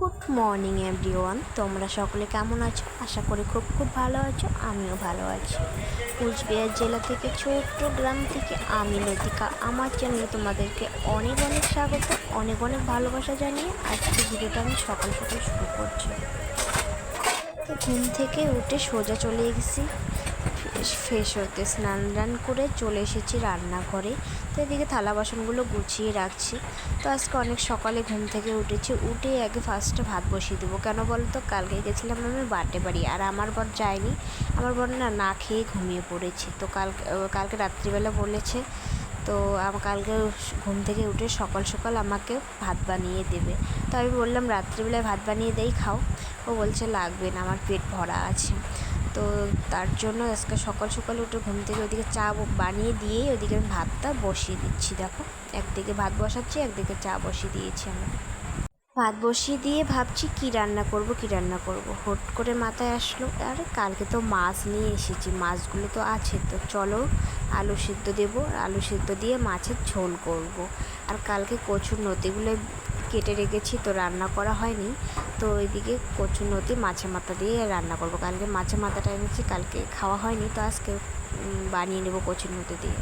Good morning everyone তোমরা সকলে কেমন আছো? আশা করি খুব খুব ভালো আছো, আমিও ভালো আছি। কুচবিহার জেলা থেকে ছোট্ট গ্রাম থেকে আমি লতিকা। আমার চ্যানেলে তোমাদেরকে অনেক অনেক স্বাগত, অনেক অনেক ভালোবাসা জানিয়ে আজকে ভিডিওটা আমি সকাল সকাল শুরু করছি। ঘুম থেকে উঠে সোজা চলে গেছি ফ্রেশ হতে স্নান টান করে চলে এসেছি রান্নাঘরে। তো এদিকে থালা বাসনগুলো গুছিয়ে রাখছি। তো আজকে অনেক সকালে ঘুম থেকে উঠেছি, উঠে আগে ফার্স্টে ভাত বসিয়ে দেবো। কেন বলো তো কালকে গেছিলাম আমি বার্থডে বাড়ি, আর আমার বর যায়নি। আমার বর না না খেয়ে ঘুমিয়ে পড়েছে। তো কালকে কালকে রাত্রিবেলা বলেছে, তো আমার কালকে ঘুম থেকে উঠে সকাল সকাল আমাকে ভাত বানিয়ে দেবে। তো আমি বললাম, রাত্রিবেলায় ভাত বানিয়ে দেই, খাও। ও বলছে, লাগবে না, আমার পেট ভরা আছে। তো তার জন্য আজকে সকাল সকাল উঠে ঘুম থেকে ওইদিকে চা বানিয়ে দিয়েই ওইদিকে আমি ভাতটা বসিয়ে দিচ্ছি, দেখো। একদিকে ভাত বসাচ্ছি, একদিকে চা বসিয়ে দিয়েছি আমি। ভাত বসিয়ে দিয়ে ভাবছি কি রান্না করব, কি রান্না করব। হুট করে মাথায় আসলো, আরে কালকে তো মাছ নিয়ে এসেছি, মাছগুলো তো আছে, তো চলো আলু সিদ্ধ দেবো। আলু সিদ্ধ দিয়ে মাছের ঝোল করব। আর কালকে কচুর নদীগুলো কেটে রেখেছি, তো রান্না করা হয়নি। তো ওইদিকে কচুর নদী মাছের মাথা দিয়ে রান্না করব। কালকে মাছের মাথাটা এনেছি, কালকে খাওয়া হয়নি, তো আজকে বানিয়ে নেব কচুর নদী দিয়ে।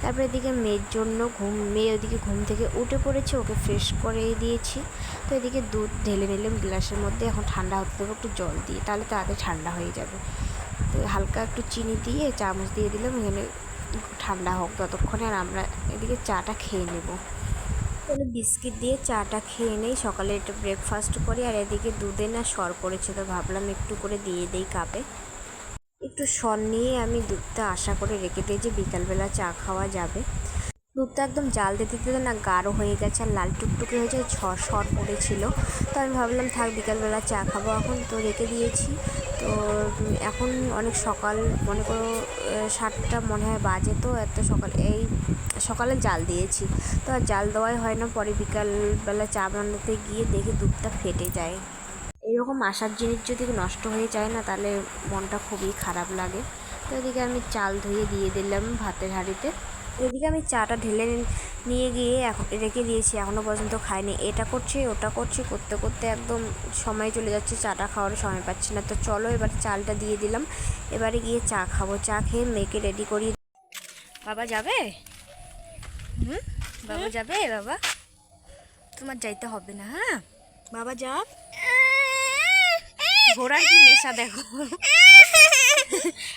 তারপরে এদিকে মেয়ের জন্য ঘুম, মেয়ে ওদিকে ঘুম থেকে উঠে পড়েছে, ওকে ফ্রেশ করে দিয়েছি। তো এদিকে দুধ ঢেলে নিলাম, গ্লাসের মধ্যে, এখন ঠান্ডা হতে দেবো, একটু জল দিয়ে, তাহলে তাড়াতাড়ি ঠান্ডা হয়ে যাবে। তো হালকা একটু চিনি দিয়ে চামচ দিয়ে দিলাম, এখানে ঠান্ডা হোক, ততক্ষণে আর আমরা এদিকে চাটা খেয়ে নেব। তাহলে বিস্কিট দিয়ে চাটা খেয়ে নেই, সকালে একটু ব্রেকফাস্ট করি, আর এদিকে দুধে না সর পড়েছে তো ভাবলাম একটু করে দিয়ে দেই কাপে। একটু সর নিয়ে আমি দুধটা আশা করে রেখে দিই যে বিকালবেলা চা খাওয়া যাবে। দুধটা একদম জাল দিতে দিতে না গাঢ় হয়ে গেছে আর লাল টুকটুকে হয়ে যায় ছ সর পড়েছিল। তো আমি ভাবলাম, থাক, বিকালবেলা চা খাব এখন। তো রেখে দিয়েছি। তো এখন অনেক সকাল, মনে করো সাতটা মনে হয় বাজে তো, এত সকাল, এই সকালে জাল দিয়েছি। তো আর জাল দেওয়াই হয় না, পরে বিকালবেলা চা বানাতে গিয়ে দেখি দুধটা ফেটে যায়। এরকম আসার জিনিস যদি নষ্ট হয়ে যায় না, তাহলে মনটা খুবই খারাপ লাগে। তো এদিকে আমি চাল ধুয়ে দিয়ে দিলাম ভাতের হাঁড়িতে। এদিকে আমি চাটা ঢেলে নিয়ে গিয়ে এখন রেখে দিয়েছি এখনও পর্যন্ত খাইনি। এটা করছি ওটা করছি করতে করতে একদম সময় চলে যাচ্ছে চাটা খাওয়ার সময় পাচ্ছি না। তো চলো এবার চালটা দিয়ে দিলাম এবারে গিয়ে চা খাব। চা খেয়ে মেয়েকে রেডি করি বাবা যাবে? হুম? বাবা যাবে? বাবা? তোমার যাইতে হবে না হ্যাঁ? বাবা যা। ঘোড়ার কি নেশা দেখো?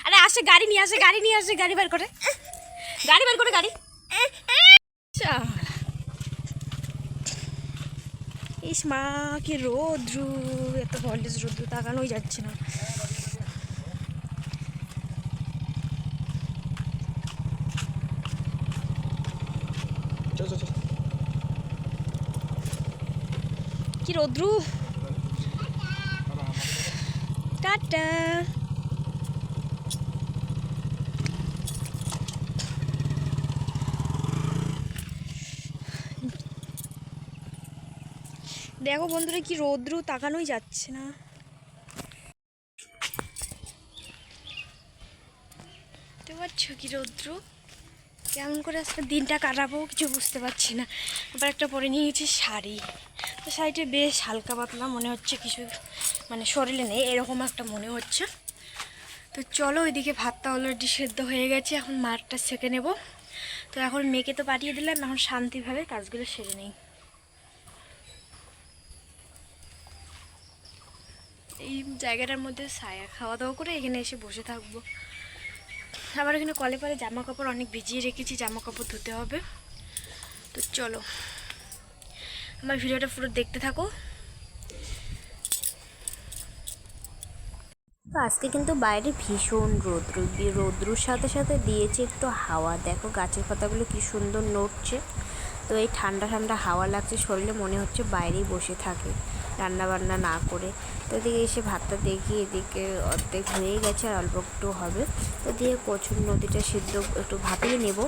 আরে আসে গাড়ি নিয়ে আসে গাড়ি নিয়ে আসে গাড়ি বার করে। গাড়ি বের করে গাড়ি। ইস মা কি রোদ্রু এত ভল্টেজ রোদ্রু তাকানোই যাচ্ছে না। কি রোদ্রু? টাটা। দেখো বন্ধুরা কি রৌদ্র তাকানোই যাচ্ছে না। বুঝতে পারছ কি রৌদ্র? কেমন করে আজকে দিনটা কাটাবো কিছু বুঝতে পারছি না। আবার একটা পরে নিয়েছি শাড়ি। তো শাড়িটা বেশ হালকা পাতলা মনে হচ্ছে, কিছু মানে শরীরে নেই, এরকম একটা মনে হচ্ছে। তো চলো ওইদিকে ভাতটা অলরেডি সেদ্ধ হয়ে গেছে, এখন মাঠটা সেঁকে নেব। তো এখন মেয়েকে তো পাঠিয়ে দিলাম, এখন শান্তিভাবে কাজগুলো সেরে নেই এই জায়গাটার মধ্যে ছায়া খাওয়া দাওয়া করে এখানে এসে বসে থাকব। আবার এখানে কলে পরে জামা কাপড় অনেক ভিজিয়ে রেখেছি জামা কাপড় ধুতে হবে। তো চলো, আমার ভিডিওটা পুরো দেখতে থাকো। তো আজকে কিন্তু বাইরে ভীষণ রৌদ্র। রৌদ্রুর সাথে সাথে দিয়েছে একটু হাওয়া। দেখো গাছের পাতাগুলো কি সুন্দর নড়ছে। তো এই ঠান্ডা ঠান্ডা হাওয়া লাগছে, শরীরে মনে হচ্ছে বাইরেই বসে থাকে। রান্না বান্না না করে। তো এদিকে এসে ভাতটা দেখি, এদিকে অর্ধেক হয়ে গেছে আর অল্প একটু হবে। তো দিয়ে কচুর নদীটা সিদ্ধ একটু ভাপিয়ে নেব।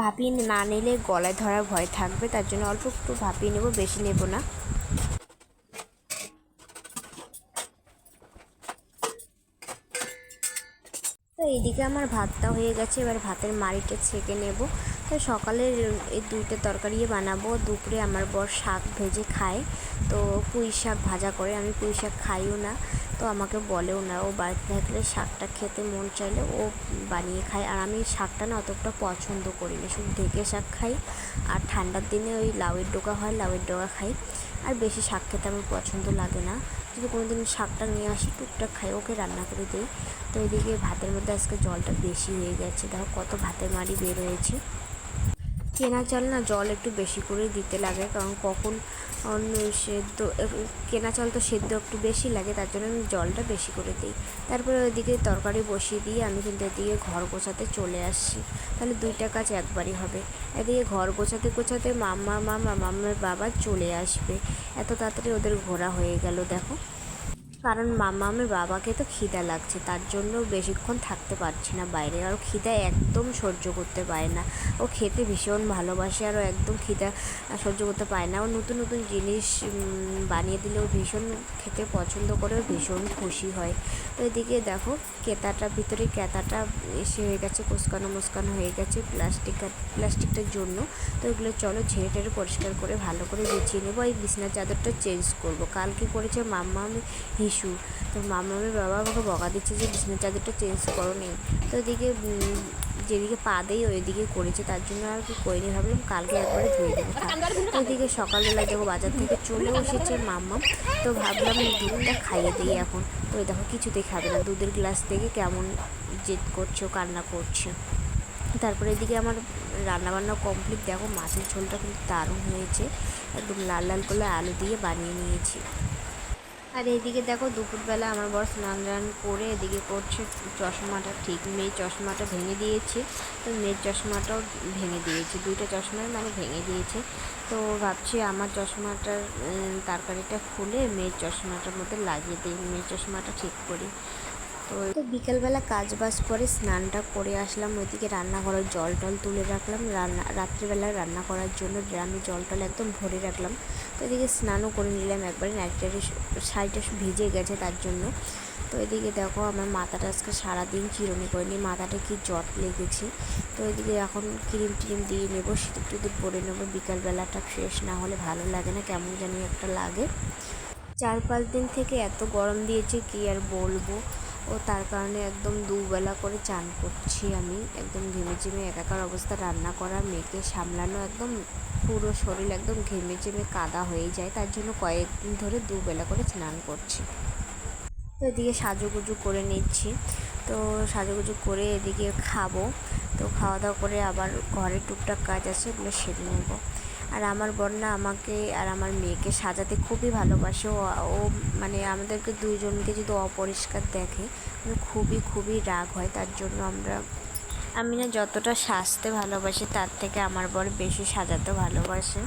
ভাপিয়ে না নিলে গলায় ধরার ভয় থাকবে, তার জন্য অল্প একটু ভাপিয়ে নেব, বেশি নেব না। তো এইদিকে আমার ভাতটা হয়ে গেছে, এবার ভাতের মাড়িটা ছেঁকে নেব। তো সকালের এই দুইটা তরকারি বানাবো। দুপুরে আমার বর শাক ভেজে খায়। তো পুঁই শাক ভাজা করে, আমি পুঁই শাক খাইও না। তো আমাকে বলেও না, ও বাড়িতে থাকলে শাকটা খেতে মন চাইলে ও বানিয়ে খায়। আর আমি শাকটা না অতটা পছন্দ করি না, শুধু ঢেকে শাক খাই। আর ঠান্ডার দিনে ওই লাউয়ের ডোকা হয়, লাউয়ের ডোকা খাই। আর বেশি শাক খেতে আমার পছন্দ লাগে না। যদি কোনো দিন শাকটা নিয়ে আসি, টুকটাক খাই, ওকে রান্না করে দিই। তো এদিকে ভাতের মধ্যে আজকে জলটা বেশি হয়ে গেছে। দেখো কত ভাতের মাড়ি বের হয়েছে। কেনা চাল না জল একটু বেশি করে দিতে লাগে, কারণ কখন সেদ্ধ কেনা চাল তো সেদ্ধ একটু বেশি লাগে, তার জন্য আমি জলটা বেশি করে দিই। তারপরে ওইদিকে তরকারি বসিয়ে দিয়ে আমি কিন্তু এদিকে ঘর গোছাতে চলে আসছি। তাহলে দুইটা কাজ একবারই হবে। এদিকে ঘর গোছাতে গোছাতে মাম্মা মামা মাম্মার বাবা চলে আসবে। এত তাড়াতাড়ি ওদের ঘোরা হয়ে গেল, দেখো। কারণ মামা আমার বাবাকে তো খিদা লাগছে, তার জন্য বেশিক্ষণ থাকতে পারছি না বাইরে। আর ও খিদা একদম সহ্য করতে পারে না। ও খেতে ভীষণ ভালোবাসে আর ও একদম খিদা সহ্য করতে পারে না। ও নতুন নতুন জিনিস বানিয়ে দিলেও ভীষণ খেতে পছন্দ করে, ও ভীষণ খুশি হয়। তো এদিকে দেখো, কেতাটার ভিতরে কেতাটা এসে হয়ে গেছে কোসকানো মুসকানো হয়ে গেছে প্লাস্টিক, প্লাস্টিকটার জন্য। তো এগুলো চলো ঝেড়ে পরিষ্কার করে ভালো করে বিছিয়ে নেব। এই বিছনার চাদরটা চেঞ্জ করব। কালকে করেছে মাম্মা? আমি ইস্যু তো মামামের বাবা আমাকে বকা দিচ্ছে যে, বিছানার চাদরটা চেঞ্জ করো নেই তো ওইদিকে যেদিকে পা দেই, ওইদিকে করেছে। তার জন্য আর কি করিনি, ভাবলাম কালকে একবারে ধুয়ে দেবো। ওইদিকে সকালবেলায় দেখো বাজার থেকে চলে এসেছে মাম্মা। তো ভাবলাম দুধটা খাইয়ে দিই এখন। তো দেখো কিছুতেই খাবে না। দুধের গ্লাস থেকে কেমন জেদ করছে, কান্না করছে। তারপরে এদিকে আমার রান্নাবান্না কমপ্লিট দেখো মাছের ঝোলটা কিন্তু দারুণ হয়েছে। একদম লাল লাল করে আলু দিয়ে বানিয়ে নিয়েছি। আর এইদিকে দেখো দুপুরবেলা আমার বর স্নান টান করে এদিকে করছে, চশমাটা ঠিক মেয়ের চশমাটা ভেঙে দিয়েছে। তো মেয়ের চশমাটাও ভেঙে দিয়েছে, দুইটা চশমাই মানে ভেঙে দিয়েছে। তো ভাবছি আমার চশমাটার তরকারিটা খুলে মেয়ের চশমাটার মধ্যে লাগিয়ে দিই, মেয়ের চশমাটা ঠিক করি। তো বিকেলবেলা কাজ বাজ করে স্নানটা করে আসলাম, ওইদিকে রান্নাঘরের জল টল তুলে রাখলাম। রান্না, রাত্রিবেলা রান্না করার জন্য ড্রামে জল টল একদম ভরে রাখলাম। তো এদিকে স্নানও করে নিলাম, একবারে নাইটারি শাড়িটা ভিজে গেছে তার জন্য। তো এদিকে দেখো আমার মাথাটা আজকে সারাদিন চিরুনি করিনি মাথাটা কি জট লেগেছে। তো এদিকে এখন ক্রিম টিম দিয়ে নেব সিঁদুর টিদুর পরে নেব, বিকালবেলাটা ফ্রেশ না হলে ভালো লাগে না, কেমন জানি একটা লাগে। চার পাঁচ দিন থেকে এত গরম দিয়েছে, কি আর বলব। ও তার কারণে একদম দুবেলা করে চান করছি আমি। একদম ঘেমে চেমে একাকার অবস্থা, রান্না করা, মেয়েকে সামলানো, একদম পুরো শরীর একদম ঘেমে চেমে কাদা হয়ে যায়। তার জন্য কয়েকদিন ধরে দুবেলা করে স্নান করছি। তো এদিকে সাজুগুজু করে নিচ্ছি। তো সাজুগুজু করে এদিকে খাব। তো খাওয়া দাওয়া করে আবার ঘরে টুকটাক কাজ আছে, ওগুলো সেরে নেব। আর আমার বন্যা আমাকে আর আমার মেয়েকে সাজাতে খুবই ভালোবাসে। ও ও মানে আমাদেরকে দুইজনকে যদি অপরিষ্কার দেখে মানে খুবই খুবই রাগ হয়। তার জন্য আমরা, আমি না যতটা সাজতে ভালোবাসি, তার থেকে আমার বর বেশি সাজাতে ভালোবাসে।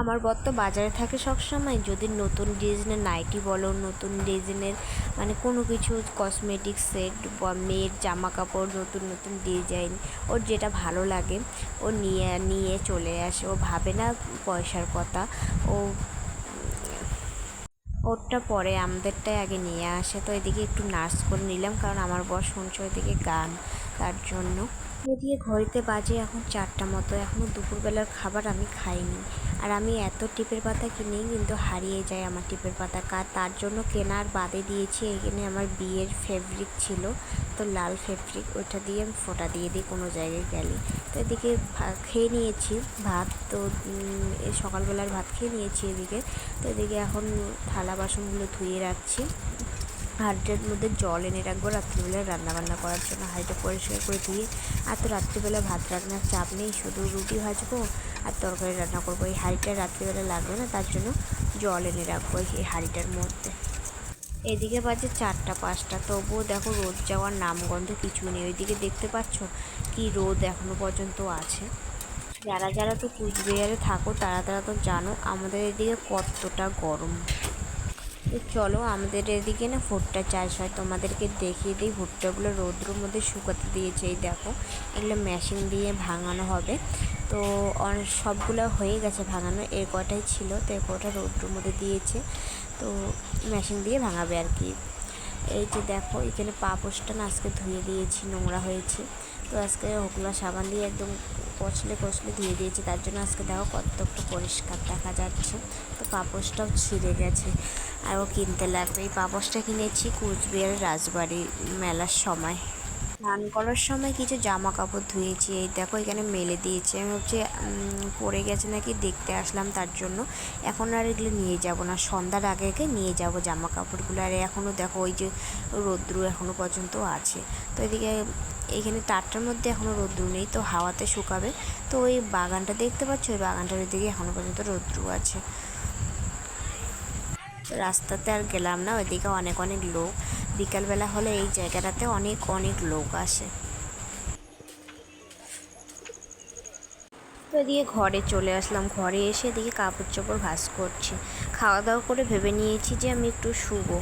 আমার বর তো বাজারে থাকে সবসময়। যদি নতুন ডিজাইনের নাইটি বলো, নতুন ডিজাইনের মানে কোনো কিছু কসমেটিক সেট বা মেয়ের জামা কাপড় নতুন নতুন ডিজাইন, ওর যেটা ভালো লাগে, ও নিয়ে নিয়ে চলে আসে। ও ভাবে না পয়সার কথা। ও, ওরটা পরে আমাদেরটাই আগে নিয়ে আসে। তো এদিকে একটু নার্স করে নিলাম, কারণ আমার বর শুনছে ওইদিকে গান তার জন্য। এদিকে ঘড়িতে বাজে এখন চারটা মতো। এখনও দুপুরবেলার খাবার আমি খাইনি। আর আমি এত টিপের পাতা কিনেই কিন্তু হারিয়ে যায় আমার টিপের পাতা। কার তার জন্য কেনার বাদে দিয়েছি এখানে আমার বিয়ের ফেব্রিক ছিল, তো লাল ফেব্রিক ওইটা দিয়ে আমি ফোটা দিয়ে দিই কোনো জায়গায় গেলে। তো এদিকে খেয়ে নিয়েছি ভাত, তো সকালবেলার ভাত খেয়ে নিয়েছি এদিকে। তো এদিকে এখন থালা বাসনগুলো ধুয়ে রাখছি। হাঁড়িটার মধ্যে জল এনে রাখব। রাত্রিবেলা রান্নাবান্না করার জন্য হাঁড়িটা পরিষ্কার করে দিয়ে, আর তো রাত্রিবেলা ভাত রান্নার চাপ নেই, শুধু রুটি ভাজবো আর তরকারি রান্না করব। এই হাঁড়িটা রাত্রিবেলা লাগবে না, তার জন্য জল এনে রাখব এই হাঁড়িটার মধ্যে। এদিকে বাজে চারটা, পাঁচটা। তবুও দেখো রোদ যাওয়ার নামগন্ধ কিছু নেই। ওইদিকে দেখতে পাচ্ছ কি রোদ এখনও পর্যন্ত আছে। যারা যারা তো কুচবিহারে থাকো, তারা তারা তো জানো আমাদের এদিকে কতটা গরম। চলো আমাদের এদিকে না ভুট্টা চাষ হয়। তোমাদেরকে দেখিয়ে দিই, ভুট্টাগুলো রৌদ্রর মধ্যে শুকাতে দিয়েছে, এই দেখো। এগুলো মেশিন দিয়ে ভাঙানো হবে। তো অনেক সবগুলো হয়ে গেছে ভাঙানো এর কটাই ছিল, তো এর কটা রৌদ্রর মধ্যে দিয়েছে। তো মেশিন দিয়ে ভাঙাবে আর কি। এই যে দেখো, এখানে পা পোষটা না আজকে ধুয়ে দিয়েছি, নোংরা হয়েছে। তো আজকে ওগুলো সাবান দিয়ে একদম পছলে পছলে ধুয়ে দিয়েছি, তার জন্য আজকে দেখো কত একটু পরিষ্কার দেখা যাচ্ছে। তো পাপোশটাও ছিঁড়ে গেছে। আরও কিনতে লাগবে। এই পাপোশটা কিনেছি কুচবিহার রাজবাড়ি মেলার সময়। স্নান করার সময় কিছু জামা কাপড় ধুয়েছি। এই দেখো এখানে মেলে দিয়েছি। আমি ভাবছি পড়ে গেছে নাকি দেখতে আসলাম তার জন্য। এখন আর এগুলো নিয়ে যাব না। সন্ধ্যার আগে আগে নিয়ে যাব জামা কাপড়গুলো আর এখনও দেখো ওই যে রোদ্রু এখনও পর্যন্ত আছে। তো এদিকে এইখানে টাটটার মধ্যে এখনও রোদ্রু নেই, তো হাওয়াতে শুকাবে। তো ওই বাগানটা দেখতে পাচ্ছ? ওই বাগানটার ওই দিকে এখনও পর্যন্ত রোদ্রু আছে। রাস্তাতে আর গেলাম না, ওইদিকে অনেক অনেক লোক। বিকালবেলা হলে এই জায়গাটাতে অনেক অনেক লোক আসে। তো এদিকে ঘরে চলে আসলাম। ঘরে এসে এদিকে কাপড় চোপড় ভাঁজ করছি। খাওয়া দাওয়া করে ভেবে নিয়েছি যে আমি একটু শুবো।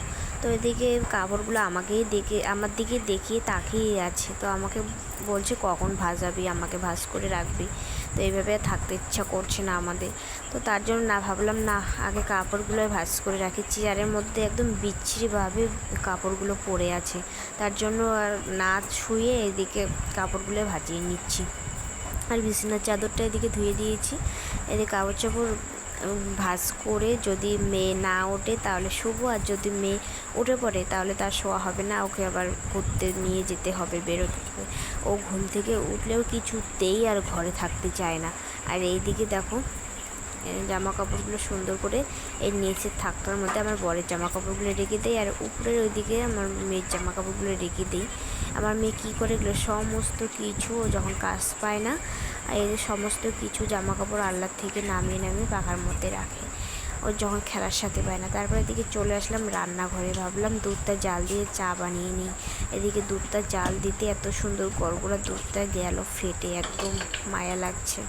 তো এদিকে কাপড়গুলো আমাকেই দেখে, আমার দিকে দেখিয়ে তাকিয়ে আছে। তো আমাকে বলছে, কখন ভাজাবি? আমাকে ভাজ করে রাখবি। তো এইভাবে থাকতে ইচ্ছা করছে না আমাদের। তো তার জন্য না ভাবলাম, না, আগে কাপড়গুলো ভাজ করে রাখি। চেয়ারের মধ্যে একদম বিচ্ছিরিভাবে কাপড়গুলো পড়ে আছে। তার জন্য আর না শুয়ে এদিকে কাপড়গুলো ভাজিয়ে নিচ্ছি। আর বিছানার চাদরটা এদিকে ধুয়ে দিয়েছি। এদিকে কাপড় চাপড় ভাঁজ করে যদি মেয়ে না ওঠে তাহলে শুভ, আর যদি মেয়ে উঠে পড়ে তাহলে তার শোয়া হবে না, ওকে আবার ঘুরতে নিয়ে যেতে হবে বেরোতে। হবে ও ঘুম থেকে উঠলেও কিছুতেই আর ঘরে থাকতে চায় না। আর এইদিকে দেখো জামা কাপড়গুলো সুন্দর করে এই নিচের থাকটার মধ্যে আমার বরের জামা কাপড়গুলো রেখে দেই আর উপরের ওইদিকে আমার মেয়ের জামা কাপড়গুলো রেখে দিই। আমার মেয়ে কী করে এগুলো সমস্ত কিছু যখন কাজ পায় না এদের সমস্ত কিছু জামা কাপড় আল্লার থেকে নামিয়ে নামিয়ে পাখার মধ্যে রাখে। ও যখন খেলার সাথে পায় না, তারপরে এদিকে চলে আসলাম রান্নাঘরে। ভাবলাম দুধটা জাল দিয়ে চা বানিয়ে নিই। এদিকে দুধটা জাল দিতে এত সুন্দর গড়গড়া দুধটা গেল, ফেটে একদম মায়া লাগছে।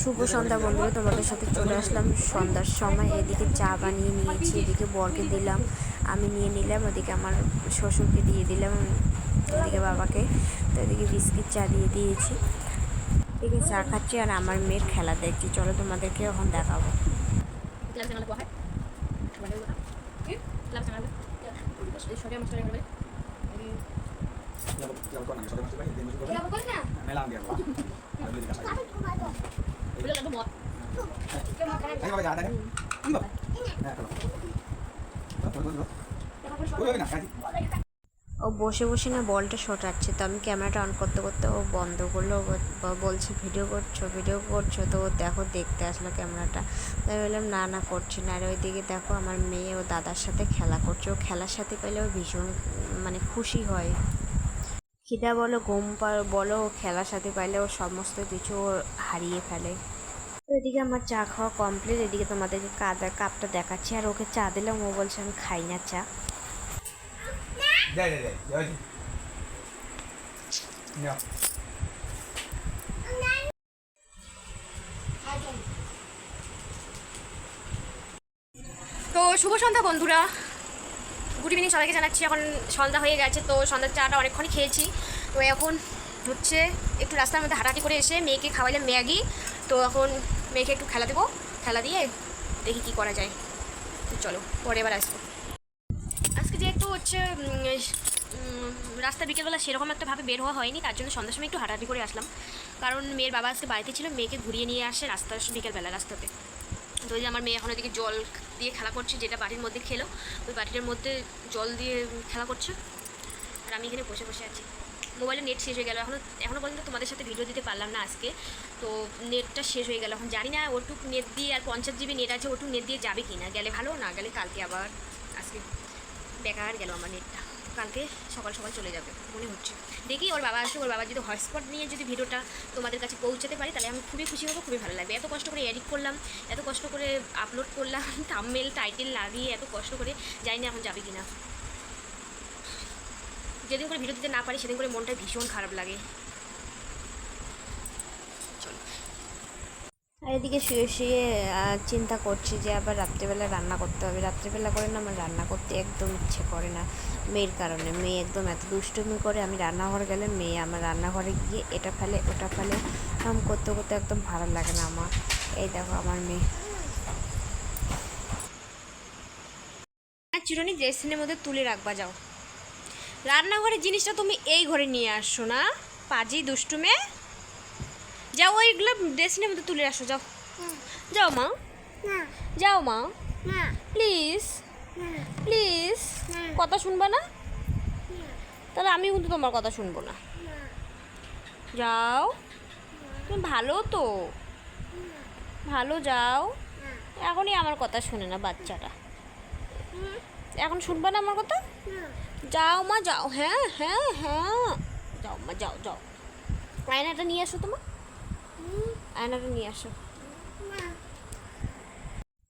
শুভ সন্ধ্যা বন্ধুরা তোমাদের সাথে চলে আসলাম। সন্ধ্যার সময় এদিকে চা বানিয়ে নিয়েছি এদিকে বরকে দিলাম আমি নিয়ে নিলাম ওদিকে আমার শ্বশুরকে দিয়ে দিলাম এদিকে বাবাকে তো এদিকে বিস্কিট চা দিয়ে দিয়েছি। এদিকে চা খাচ্ছি আর আমার মেয়ের খেলা দেখছি চলো তোমাদেরকে এখন দেখাবো। Claro, ও বসে বসে না বলটা শটাচ্ছে, তো আমি ক্যামেরাটা অন করতে করতে ও বন্ধ করল বলছে ভিডিও করছ ভিডিও করছ, তো ও দেখো দেখতে আসলো ক্যামেরাটা। তো আমি বললাম, না না, করছি না। আর ওইদিকে দেখো আমার মেয়ে ও দাদার সাথে খেলা করছে। ও খেলার সাথে পেলে ও ভীষণ মানে খুশি হয়। খিদা বলো ঘুম বলো খেলার সাথে পাইলে ও সমস্ত কিছু হারিয়ে ফেলে। তো এদিকে আমার চা খাওয়া কমপ্লিট এদিকে তোমাদেরকে কাদা কাপটা দেখাচ্ছি। আর ওকে চা দিলাম ও বলছে আমি খাই না চা. তো শুভ সন্ধ্যা বন্ধুরা। গুড ইভিনিং সবাইকে জানাচ্ছি। এখন সন্ধ্যা হয়ে গেছে তো সন্ধ্যার চাটা অনেকক্ষণই খেয়েছি। তো এখন হচ্ছে একটু রাস্তার মধ্যে হাঁটাহাঁটি করে এসে মেয়েকে খাওয়াইলাম ম্যাগি। তো এখন মেয়েকে একটু খেলা দেবো খেলা দিয়ে দেখি কি করা যায়। তো চলো পরে এবার আসব। আজকে যেহেতু হচ্ছে উম, উম, রাস্তা বিকেলবেলা সেরকম একটা ভাবে বের হওয়া হয়নি তার জন্য সন্ধ্যার সময় একটু হাঁটাহাঁটি করে আসলাম। কারণ মেয়ের বাবা আজকে বাড়িতে ছিল মেয়েকে ঘুরিয়ে নিয়ে আসে রাস্তা বিকেলবেলা রাস্তাতে। তো যে আমার মেয়ে এখন ওদিকে জল দিয়ে খেলা করছে, যেটা বাড়ির মধ্যে খেলো, ওই বাটিটার মধ্যে জল দিয়ে খেলা করছে। আর আমি এখানে বসে বসে আছি। মোবাইলে নেট শেষ হয়ে গেল। এখন এখনও পর্যন্ত তোমাদের সাথে ভিডিও দিতে পারলাম না আজকে। তো নেটটা শেষ হয়ে গেল। এখন জানি না ওটুক নেট দিয়ে আর পঞ্চাশ জিবি নেট আছে, ওটুক নেট দিয়ে যাবে কি না গেলে ভালো, না গেলে কালকে আবার আজকে বেকার গেল আমার নেটটা কালকে সকাল সকাল চলে যাবে, মনে হচ্ছে। দেখি ওর বাবা আসে ওর বাবা যদি হটস্পট নিয়ে যদি ভিডিওটা তোমাদের কাছে পৌঁছাতে পারি, তাহলে আমি খুবই খুশি হব, খুবই ভালো লাগবে। এত কষ্ট করে এডিট করলাম, এত কষ্ট করে আপলোড করলাম থামমেল টাইটেল লাগিয়ে এত কষ্ট করে যাইনি না এখন যাবে কি না যেদিন করে ভিডিও দিতে না পারি, সেদিন করে মনটা ভীষণ খারাপ লাগে চলো আর এদিকে শুয়ে শুয়ে চিন্তা করছি যে আবার রাত্রিবেলা রান্না করতে হবে। রাত্রিবেলা করে না আমার রান্না করতে একদম ইচ্ছে করে না মেয়ের কারণে। মেয়ে একদম এত দুষ্টুমি করে আমি রান্নাঘরে গেলে মেয়ে আমার রান্নাঘরে গিয়ে এটা ফেলে, ওটা ফেলে কাম করতে করতে একদম ভালো লাগে না আমার। এই দেখো আমার মেয়ে। চিরুনি ড্রেসিনের মধ্যে তুলে রাখবা, যাও। রান্নাঘরের জিনিসটা তুমি এই ঘরে নিয়ে আসছো না। পাজি দুষ্টুমে। যাও ওইগুলো ড্রেসিনের মধ্যে তুলে আসো যাও। যাও মা। যাও মা। প্লিজ প্লিজ কথা শুনবা না? তাহলে আমি কিন্তু তোমার কথা শুনব না। যাও। তুমি ভালো তো? ভালো যাও। এখনই আমার কথা শুনে না বাচ্চাটা। এখন শুনবা না আমার কথা? যাও মা যাও। হ্যাঁ হ্যাঁ হ্যাঁ। যাও মা যাও যাও। আয়নাটা নিয়ে আসো তোমার। আয়নাটা নিয়ে আসো।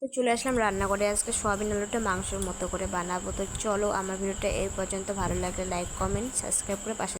তো চলে আসলাম রান্না করে আজকে সোয়াবিন, আলুটা মাংসের মতো করে বানাবো। তো চলো আমার ভিডিওটা এই পর্যন্ত। ভালো লাগলে লাইক কমেন্ট সাবস্ক্রাইব করে পাশে